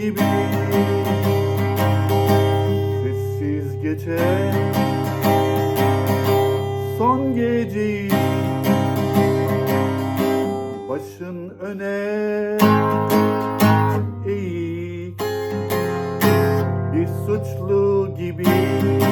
gibi. Sessiz geçer son geceyi Başın öne. Eğik bir suçlu gibi.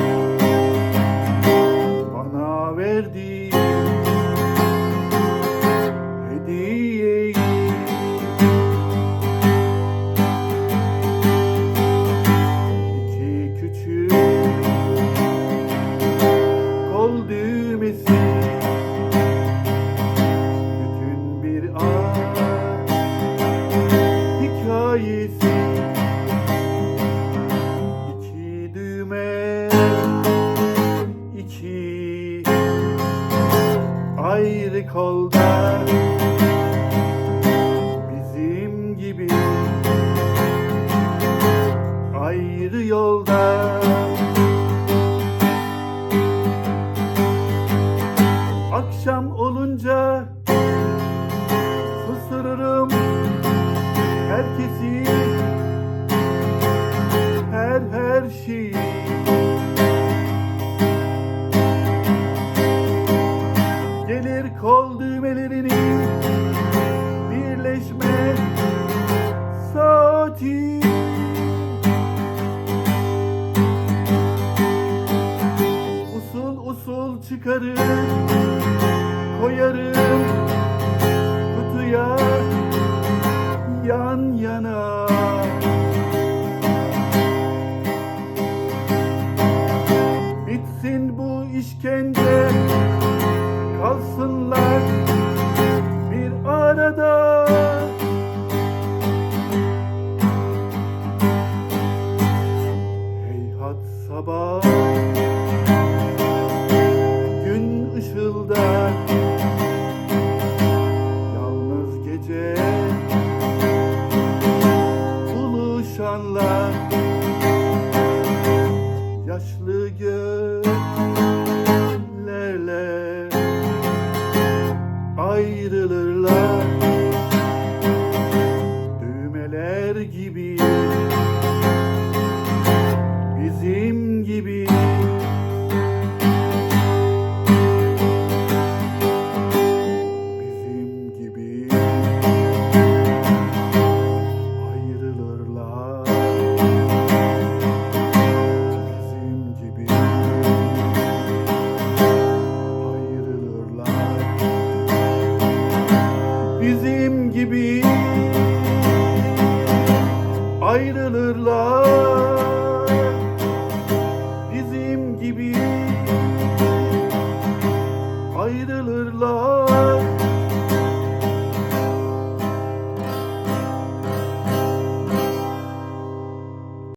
Ayrı kolda Bizim gibi ayrı yolda. Akşam olunca susururum herkesi her her şeyi işkence kalsınlar bir arada ayrılırlar ayrılırlar